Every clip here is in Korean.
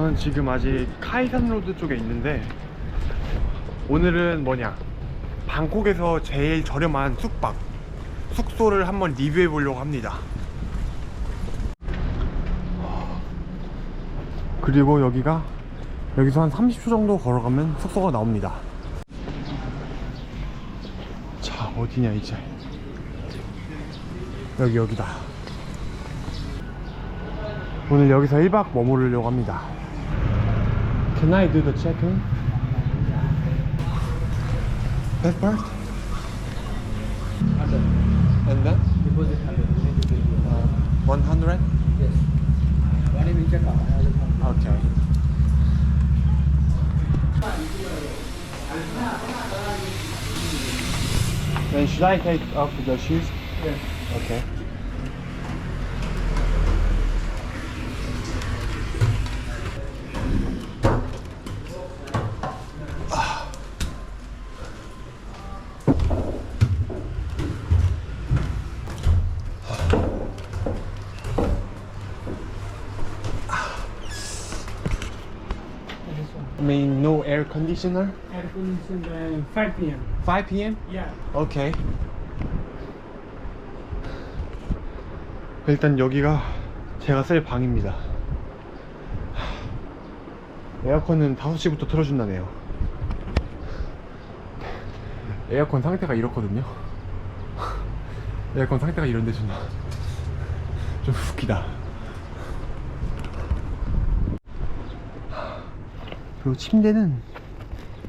저는 지금 아직 카이산 로드 쪽에 있는데 오늘은 뭐냐? 방콕에서 제일 저렴한 숙박 숙소를 한번 리뷰해 보려고 합니다. 그리고 여기가 여기서 한 30초 정도 걸어가면 숙소가 나옵니다. 자 어디냐 이제. 여기 여기다. 오늘 여기서 1박 머무르려고 합니다 Can I do the check-in? That part? And then? Deposit 100. Uh, 100? Yes. When you will check out, I will come. Okay. Then should I take off the shoes? Yes. Okay. I mean, no air conditioner? Air conditioning uh, 5 p.m. 5 p.m.? Yeah. 오케이. 일단 여기가 제가 쓸 방입니다. 에어컨은 5시부터 틀어준다네요. 에어컨 상태가 이렇거든요. 에어컨 상태가 이런데 좀, 좀 웃기다. 그리고 침대는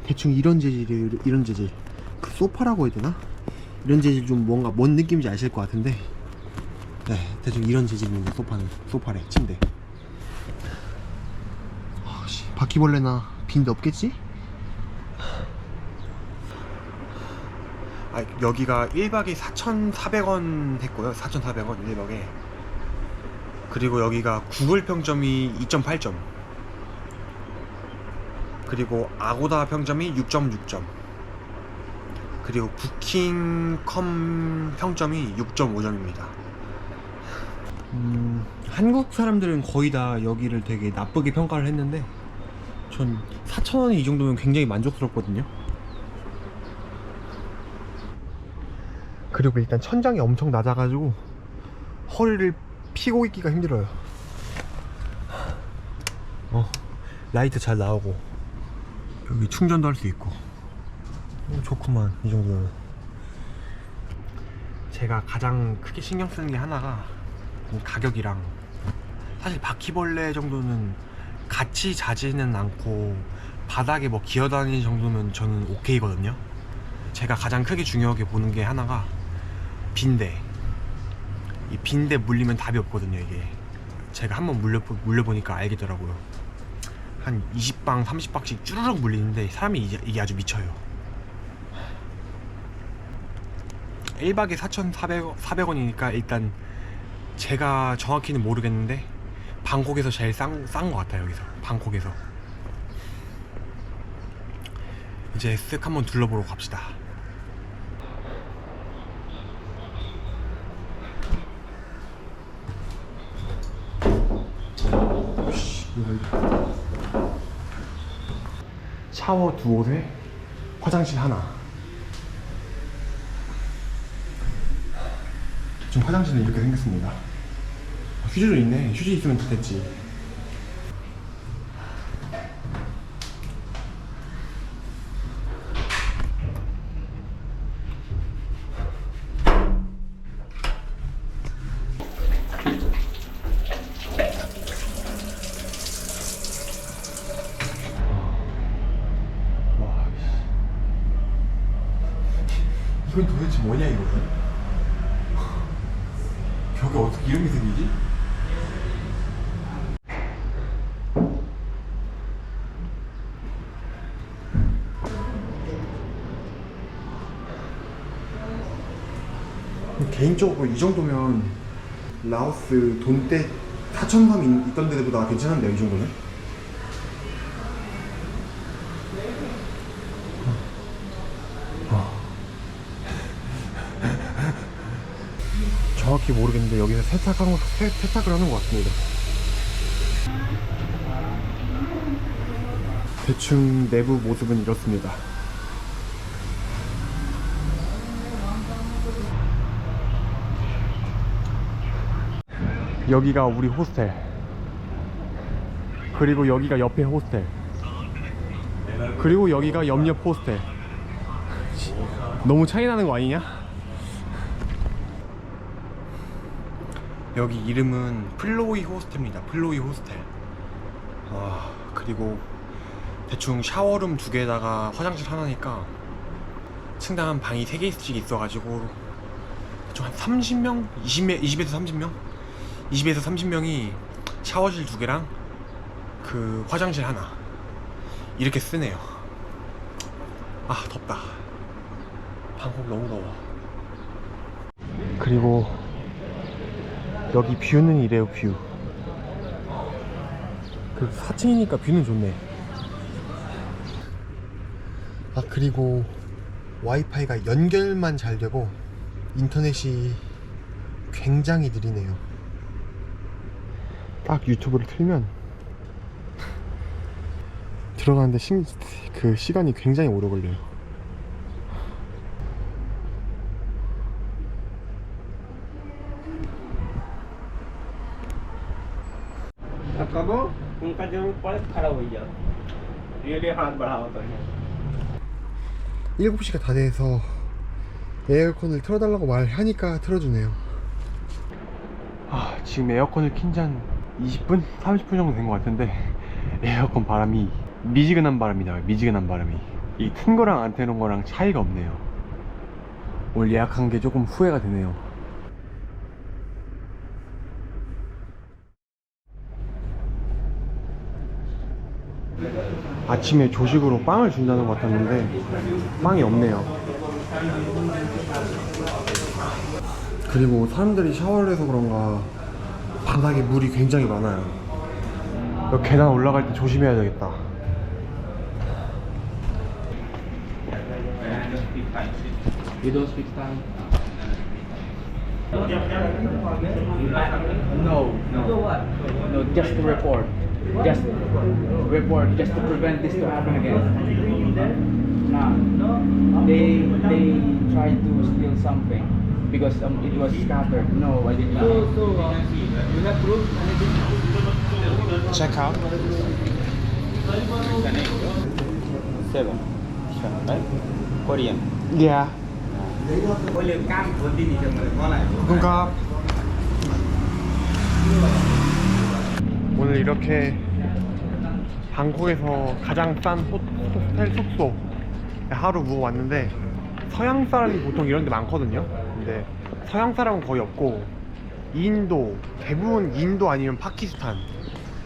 대충 이런 재질이에요 이런 재질. 그 소파라고 해야 되나? 이런 재질 좀 뭔가 뭔 느낌인지 아실 것 같은데. 네 대충 이런 재질입니다 소파는 소파래 침대. 아씨 바퀴벌레나 빈데 없겠지? 아 여기가 1박에 4,400원 했고요. 4,400원 1박에. 그리고 여기가 구글 평점이 2.8점 그리고 아고다 평점이 6.6점 그리고 부킹컴 평점이 6.5점입니다. 음, 한국 사람들은 거의 다 여기를 되게 나쁘게 평가를 했는데 전 4,000원이 이 정도면 굉장히 만족스럽거든요. 그리고 일단 천장이 엄청 낮아가지고 허리를 피고 있기가 힘들어요. 어 라이트 잘 나오고 여기 충전도 할 수 있고. 어, 좋구만 이 정도면. 제가 가장 크게 신경 쓰는 게 하나가 가격이랑 사실 바퀴벌레 정도는 같이 자지는 않고 바닥에 뭐 기어다니는 정도면 저는 오케이거든요. 제가 가장 크게 중요하게 보는 게 하나가 빈대. 이 빈대 물리면 답이 없거든요 이게. 제가 한번 물려, 물려보니까 알겠더라고요 한 20방, 30방씩 쭈르륵 물리는데 사람이 이게, 이게 아주 미쳐요. 1박에 4,400, 400원이니까 일단 제가 정확히는 모르겠는데 방콕에서 제일 싼, 싼 것 같아요, 여기서. 방콕에서. 이제 쓱 한번 둘러보러 갑시다. 샤워 두 곳에 화장실 하나. 지금 화장실은 이렇게 생겼습니다. 휴지도 있네. 휴지 있으면 됐지. 씨. 이건 도대체 뭐냐 이거는? 벽에 어떻게 이런 게 생기지? 개인적으로 이 정도면 라오스 돈대 4,300 있던 데보다 괜찮은데요 이 정도는? 정확히 모르겠는데 여기서 세탁하는 거, 세, 세탁을 하는 것 같습니다. 대충 내부 모습은 이렇습니다. 여기가 우리 호스텔. 그리고 여기가 옆에 호스텔. 그리고 여기가 옆옆 호스텔. 너무 차이 나는 거 아니냐? 여기 이름은 플로이 호스텔입니다. 플로이 호스텔. 아 그리고 대충 샤워룸 두 개에다가 화장실 하나니까 층당 한 방이 세 개씩 있어가지고 대충 한 30명, 20명, 20에서 30명, 20에서 30명이 샤워실 두 개랑 그 화장실 하나 이렇게 쓰네요. 아 덥다. 방콕 너무 더워. 그리고 여기 뷰는 이래요 뷰. 그 4층이니까 뷰는 좋네. 아 그리고 와이파이가 연결만 잘 되고 인터넷이 굉장히 느리네요. 딱 유튜브를 틀면 들어가는데 신, 그 시간이 굉장히 오래 걸려요. उनका जरूर पड़े खड़ा हो जाओ ये भी हाथ बढ़ाओ तो 7시가 다 돼서 에어컨을 틀어달라고 말하니까 틀어주네요. 아, 지금 에어컨을 킨 지 한 20분? 30분 정도 된 것 같은데 에어컨 바람이 미지근한 바람이 나와요. 미지근한 바람이. 이 튼 거랑 안 트는 거랑 차이가 없네요. 오늘 예약한 게 조금 후회가 되네요. 아침에 조식으로 빵을 준다는 것 같았는데 빵이 없네요. 그리고 사람들이 샤워를 해서 그런가 바닥에 물이 굉장히 많아요. 여기 계단 올라갈 때 조심해야 되겠다. You don't speak Thai? No, no. No, just to report. Just report, just to prevent this to happen again. Nah. They they tried to steal something because um, it was scattered. No, I did not. So, so uh, you have proof Check out. Seven. Right? Korean. Yeah. ก็ 이렇게 방콕에서 가장 싼 호, 호텔 숙소 하루 묵어 왔는데 서양 사람이 보통 이런 데 많거든요. 근데 서양 사람은 거의 없고 인도 대부분 인도 아니면 파키스탄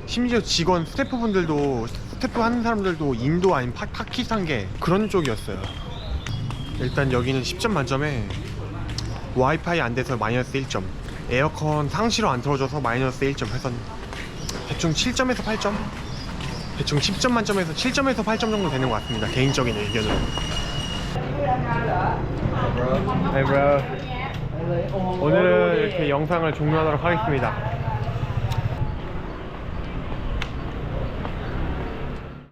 심지어 직원 스태프분들도 스태프 하는 사람들도 인도 아니면 파, 파키스탄계 그런 쪽이었어요. 일단 여기는 10점 만점에 와이파이 안 돼서 마이너스 1점 에어컨 상시로 안 틀어줘서 마이너스 1점 해서 대충 7점에서 8점? 대충 10점 만점에서 7점에서 8점 정도 되는 것 같습니다 개인적인 의견으로. Hey bro. 오늘은 이렇게 영상을 종료하도록 하겠습니다